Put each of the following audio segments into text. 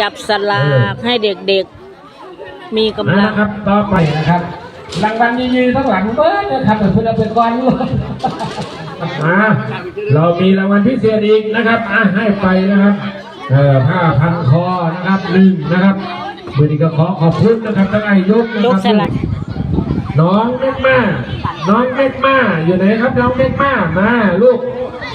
จับสลากให้เด็กๆมีกำลังนะครับต่อไปนะครับรางวัลยืนๆทั้งหลังเบิร์ดนะครับแต่คุณเอาเป็นก้อนลูกมาเรามีรางวัลพิเศษอีกนะครับอะให้ไปนะครับเอ่อผ้าพันคอนะครับหนึ่งนะครับมือนี้ก็ขอขอบคุณนะครับทั้งไอ้ยกนะยคกรับสลักน้องเม็กมา น้องเม็กมา อยู่ไหนครับน้องเม็กมา มาลูก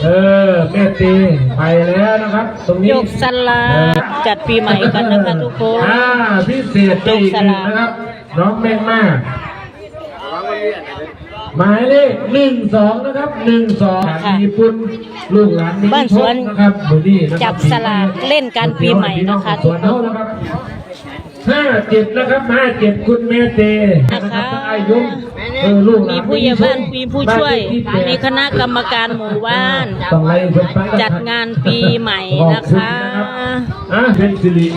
เออแม่ตีไปแล้วนะครับ ตรงนี้ยกสลากจัดปีใหม่กันนะคะทุกคนอ่าพิเศษไปอีกหนึ่งนะครับ น้องเม็กมาหมายเลขหนึ่งสองนะครับหนึ่งสองมีปุนลูกหลานมีบ้านสวนนะครับมือนี้นะครับจับสลากเล่นกันปีใหม่นะคะสวนเท่านะครับห้าเจ็ดนะครับห้าเจ็ดคุณแม่เตนะครับทั้งอายุ เออลูกหลานมีผู้ใหญ่บ้านมีผู้ช่วยบ้านเลขที่แปดมีคณะกรรมการหมู่บ้านต้องไล่เพิ่นไปจัดงานปีใหม่นะคะขอบณรับอะเป็นสิริ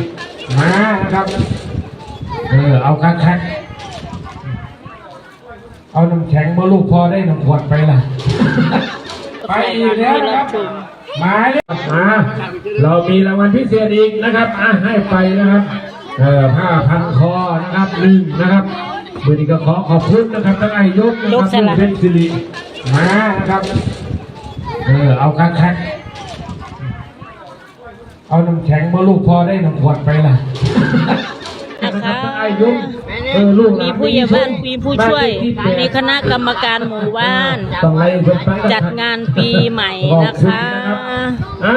มานะครับเออเอาคักคักเอาน้ำแข็งมาลูกพอได้น้ำขวดไปล่ะ ไปอีกแล้วนะครับมาเลยมาเรามีรางวัลพิเศษอีกนะครับอะให้ไปนะครับเอ่อผ้าพันคอนะครับหนึ่งนะครับ มือนี้ก็ขอขอบคุณนะครับทั้งไอ้ยกนะคยรักบสลักเป็นสิริมานะครับ เออเอาคักคักเอาน้ำแข็งมาลูกพอได้น้ำขวดไปล่ะนะคะทั้งไอ้ยกเออลูกหลานมีผู้ใหญ่บ้านมีผู้ช่วยบ้านเลขที่แปดมีคณะกรรมการหมู่บ้านต้องไล่เพิ่นไปจัดงานปีใหม่นะคะอะ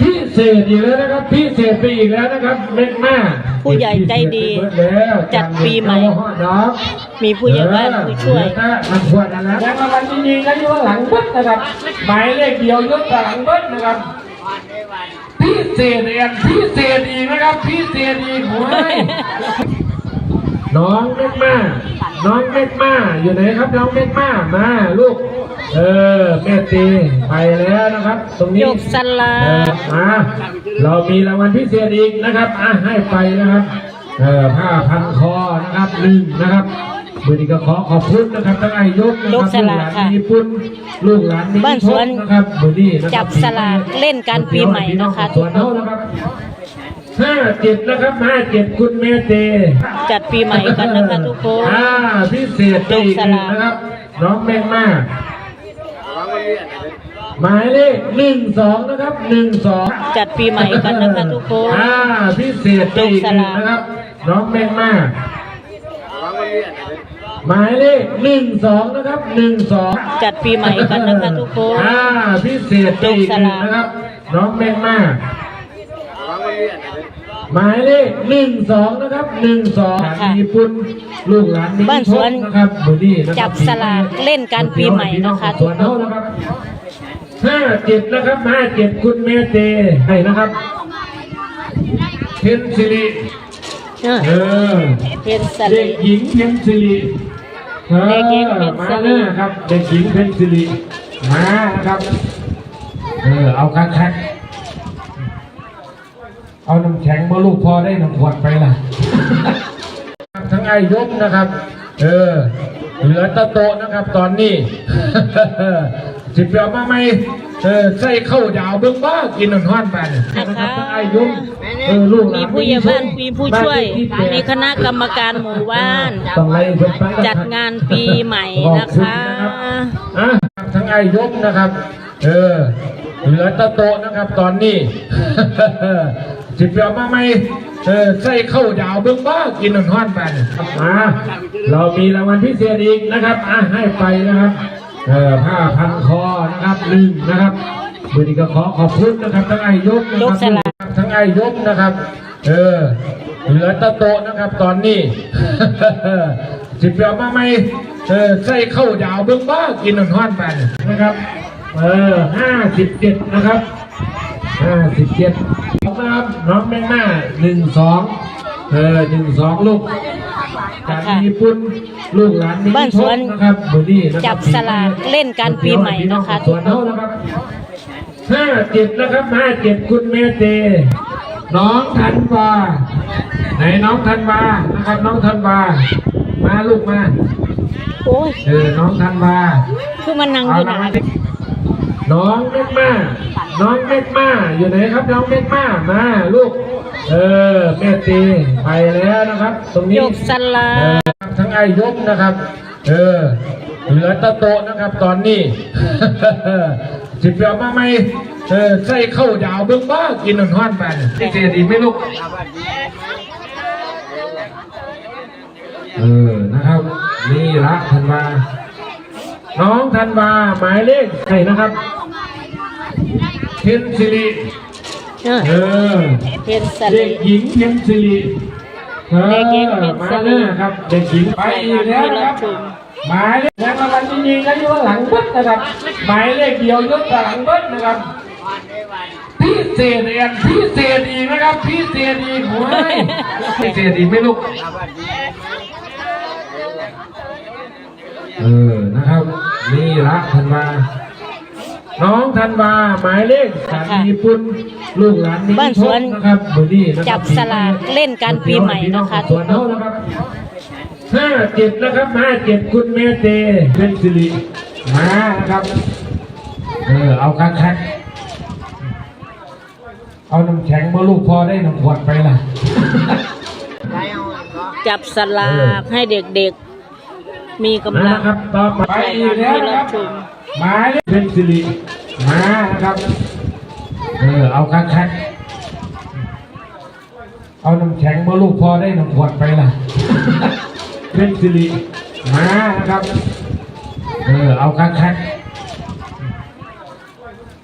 พิเศษอีกแล้วนะครับพิเศษไปอีกแล้วนะครับเม็กมาผู้ใหญ่ใจดีพิเศษไปแล้วจัดปีใหม่ดอกมีผู้ใหญ่บ้านผู้ช่วยเออมันควรนะนะแล้วรางวัลจริงๆก็อยู่ข้างหลังเบิ้ลนะครับหมายเลขเดียวยกข้างหลังเบิ้ลนะครับพิเศษเองพิเศษอีกนะครับพิเศษอีกโอ้ย น้องเม็กมาน้องเม็กมาอยู่ไหนครับ น้องเม็กมามาลูก เออแม่ตีไปแล้วนะครับ ตรงนี้ยกสลาเออกมาเรามีรางวัลพิเศษอีกนะครับอะให้ไปนะครับ เออผ้าพันคอนะครับหนึ่งนะครับมือนี้ก็ขอขอบคุณนะครับทั้งไอ้ยกนะยคกรับสลูกลาหลากนค่ะมีปุ้นลูกหลานมีบ้านสวนโชคนะครับมือนี้นะครับจับสลากเล่นกันปีใหม่นะคะสวนเท่านะครับ ห้าเจ็ดนะครับห้าเจ็ดคุณแม่เตจัดปีใหม่กันนะคะทุกคนอ่าพิเศษไปอีกหนึ่งนะครับ น้องแมงมาหมายเลขหนึ่งสองนะครับหนึ่งสองจัดปีใหม่กันนะคะทุกคนอ่าพิเศษไปอีกหนึ่งนะครับ น้องแมงมาหมายเลขหนึ่งสองนะครับหนึ่งสองจัดปีใหม่กันนะคะทุกคนอ่าพิเศษไปอีกหนึ่งนะครับ น้องแมงมา หมายเลขหนึ่งสองนะครับหนึ่งสองมีปุ้นลูกหลานมีบ้านสวนโชคนะครับมือนี้นะครับจับสลากเล่นกันปีใหม่นะคะสวนเท่านะครับห้าเจ็ดนะครับห้าเจ็ดคุณแม่เตให้นะครับเพนสิริเออเออเป็นสเด็ลิกหญิงเพนสิริออเด็กหญิงเพ็ญสิริมาเลยครับเด็กหญิงเพนสิริมานะครับเออเอาคักคัก เอาน้ำแข็งมาลูกพอได้น้ำขวดไปล่ะทั้งไอ้ยกนะครับ เออ เหลือแตะโตะนะครับ ตอนนี้สิบเปียวมาไหมเออใส่ข้าวดาวเบิ้งบ้ากินน้ำห้อนไปนะครับทั้งไอ้ยกเออลูกหลามีนผู้ใหญ่บ้านมีผู้ช่วยบ้านเลขที่แปดมีคณะกรรมการหมู่บ้านต้องไล่เพิ่นไปจัดงานปีใหม่นะคะอะทั้งไอ้ยกนะครับ เออเหลือแตะโตะนะครับ ตอนนี้ สิบเปียวมาไหมเออใส่ข้าวดาวเบิ้งบ้ากินน้ำห้อนไปมาเรามีรางวัลพิเศษอีกนะครับอะให้ไปนะครับเอ่อผ้าพันคอนะครับหนึ่งนะครับมือนี้ก็ขอขอบคุณนะครับทั้งไอ้ยกนะคยรักสลักทั้งไอ้ยกนะครับ เออเหลือแตะโตะนะครับ ตอนนี้สิบเปียวมาไหมเออใส่ข้าวดาวเบิ้งบ้ากินน้ำห้อนไปนะครับ เออห้าสิบเจ็ดนะครับห้าสิบเจ็ด ครับน้องแม่หน้าหนึ่งสองเออหนึ่งสองลูกจากมีปุ้นลูกหลานมีบ้านสวนโชคนะครับมือนี้นะครับจับสลากเล่นกันปีใหม่นะคะสวนเท่านะครับห้าเจ็ดนะครับห้าเจ็ดคุณแม่เตน้องธันวาไหนน้องธันวานะครับ น้องธันวามาลูกมาโอ้ยเออน้องธันวาคือมันนั่งอยู่หนา นน้องเมกมา น้องเมกมา อยู่ไหนครับน้องเมกมา มาลูก เออแม่ตีไปแล้วนะครับ ตรงนี้ยกสลาเออทั้งไอ้ยกนะครับ เออ เหลือแตะโตะนะครับ ตอนนี้สิเปียวมาไหมเออใส่ข้าวยาวเบิ่งบ้ากินนอนห้อนไปนี่เสียดีไหม่ลูก เออ นะครับ นี่ละธันวาน้องธันวาหมายเลขไหนนะครับ เพ็ญสิริเออเออเพนสเด็ลีกหญิงเพ็ญสิริเออเด็กหญิงเพ็ญมาสิริเลยครับเด็กหญิงไปอีกแล้วนะครับหมายเลขแล้วรางวัลจริงๆก็อยู่ข้างหลังเบิ้นะครับหมายเลขเดียวยกข้างหลังเบิ้นะครับพิเศษเอ็นพิเศษอีกนะครับพิเศษอีกโอ้ยพิเศษอีกไหม่ลูกเออนะครับนี่ละธันวา น้องธันวาหมายเลขสามีปุณลูกหลานนี้บ้านสวนนะครับมือนี้นะครับจับสลากเล่นกันปีใหม่นะคะสวนเท่านะครับห้าเจ็ดนะครับห้าเจ็ดคุณแม่เตเป็นสิริมานะครับเออเอาคักคักเอาน้ำแข็งมาลูกพอได้น้ำขวดไปล่ะ จับสลากให้เด็กๆ มีกำลังนะครับต่อไปอีกแล้วนะครับ หมายเลขเป็นสิริมานะครับ เออ เอาคักคักเอาน้ำแข็งมาลูกพอได้น้ำขวดไปล่ะเป็นสิริมานะครับ เออ เอาคักคัก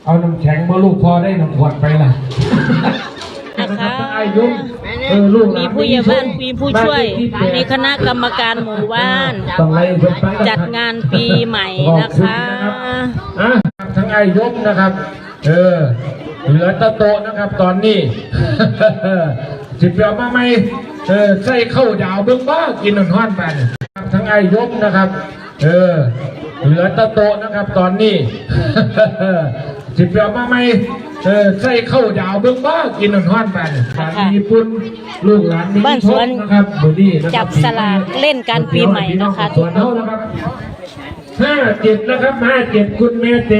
เอาน้ำแข็งมาลูกพอได้น้ำขวดไปล่ะนะคะอายุ เออลูกหลมีนผู้ใหญ่บ้านมีผู้ช่วยบ้านเลขที่แปดมีคณะกรรมการหมู่บ้าน ต้องไล่เพิ่นไปนะครับจัดงานปีใหม่นะคะอะทั้งไอ้ยกนะครับ เออ เหลือแตะโตะนะครับตอนนี้ สิเปียวมาไหมเออใส่ข้าวยาวเบิ่งบ้ากินนอนห้อนไปทั้งไอ้ยกนะครับ เออ เหลือแตะโตะนะครับ ตอนนี้ สิเปียวมาไหมเออใส่ข้าวยาวเบิ่งบ้ากินนอนห้อนไปสามีปุณลูกหลานนี้บ้านสวนนะครับมือนี้นะครับจับสลากเล่นกันปีใหม่นะคะสวนเท่านะครับห้าเจ็ดนะครับห้าเจ็ดคุณแม่เต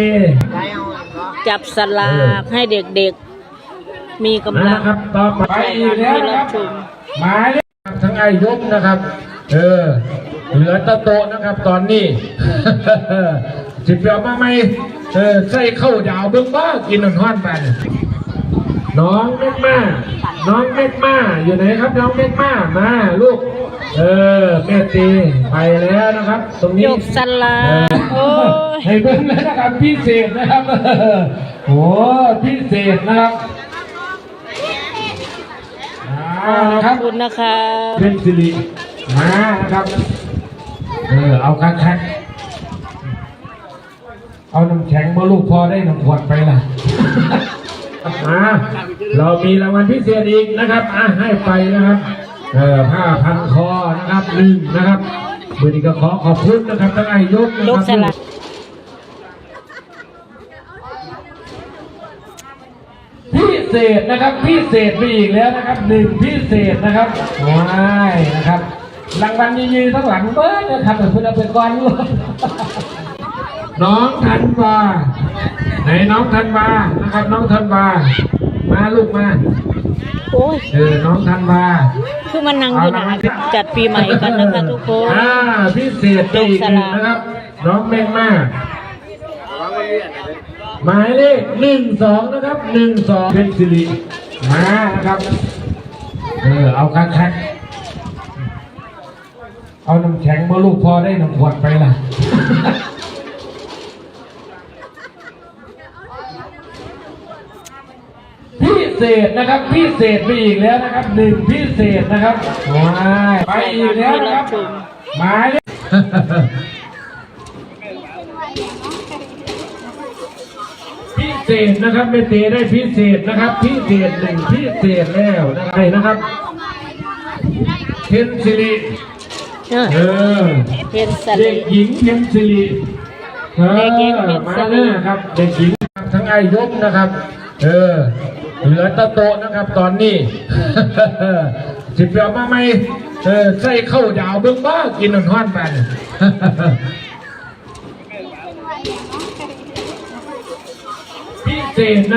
จับสลากให้เด็กๆ มีกำลังนะครับต่อไปอีกแล้วนะครับที่รับชมหมายเลขทั้งไอ้ยกนะครับ เออ เหลือแตะโตะนะครับ ตอนนี้สิเปียวมาไหมเออใส่ข้าวยาวเบิ่งบ้ากินนอนห้อนไปน้องเมกมาน้องเมกมาอยู่ไหนครับ น้องเมกมามาลูก เออแม่ตีไปแล้วนะครับ ตรงนี้ยกสลากโอ้ยให้เบิ่งเลยนะครับพิเศษนะครับโอ้พิเศษนะครับอ่านะคขรัอบบคุณนะคะ เป็นสิริมานะครับ เออ เอาคักคักเอาน้ำแข็งมาลูกพอได้น้ำขวดไปล่ะมาเรามีรางวัลพิเศษอีกนะครับอะให้ไปนะครับเออผ้าพันคอนะครับหนึ่งนะครับวันนี้ก็ขอขอบคุณนะครับทั้งไอ้ยกนะยคกรับสลากพิเศษนะครับพิเศษไปอีกแล้วนะครับหนึ่งพิเศษนะครับว้ายนะครับ รางวัลยืนๆทั้งหลังเบิร์ดนะครับแต่คุณเอาไปก่อนลูกน้องธันวาไหนน้องธันวานะครับ น้องธันวามาลูกมาโอ้ยเออน้องธันวาคือมันนั่งอยู่หนาจัดปีใหม่กันนะคะทุกคนอ่าพิเศษไปอีกหนึ่งนะครับ น้องแมงมากหมายเลขหนึ่งสองนะครับหนึ่งสองเป็นสิริมานะครับ เออเอาคักคัก เอาน้ำแข็งมาลูกพอได้น้ำขวดไปล่ะ พิเศษนะครับ พิเศษไปอีกแล้วนะครับหนึ่งพิเศษนะครับว้ายไปอีกแล้วนะครับหมายเลข พิเศษนะครับไม่เตได้พิเศษนะครับ พิเศษหนึ่งพิเศษแล้วนะครับนะครับเพ็ญสิริ เออ เออเพนสเด็ลีกหญิงเพ็ญสิริเออเด็กหญิงเพ็ญมาสิริเลยครับ เด็กหญิงทั้งไอ้ยกนะครับ เออ เหลือแตะโตะนะครับ ตอนนี้ สิเปียวมาไหมเออใส่ข้าวยาวเบิ่งบ้ากินนอนห้อนไปเจนนะ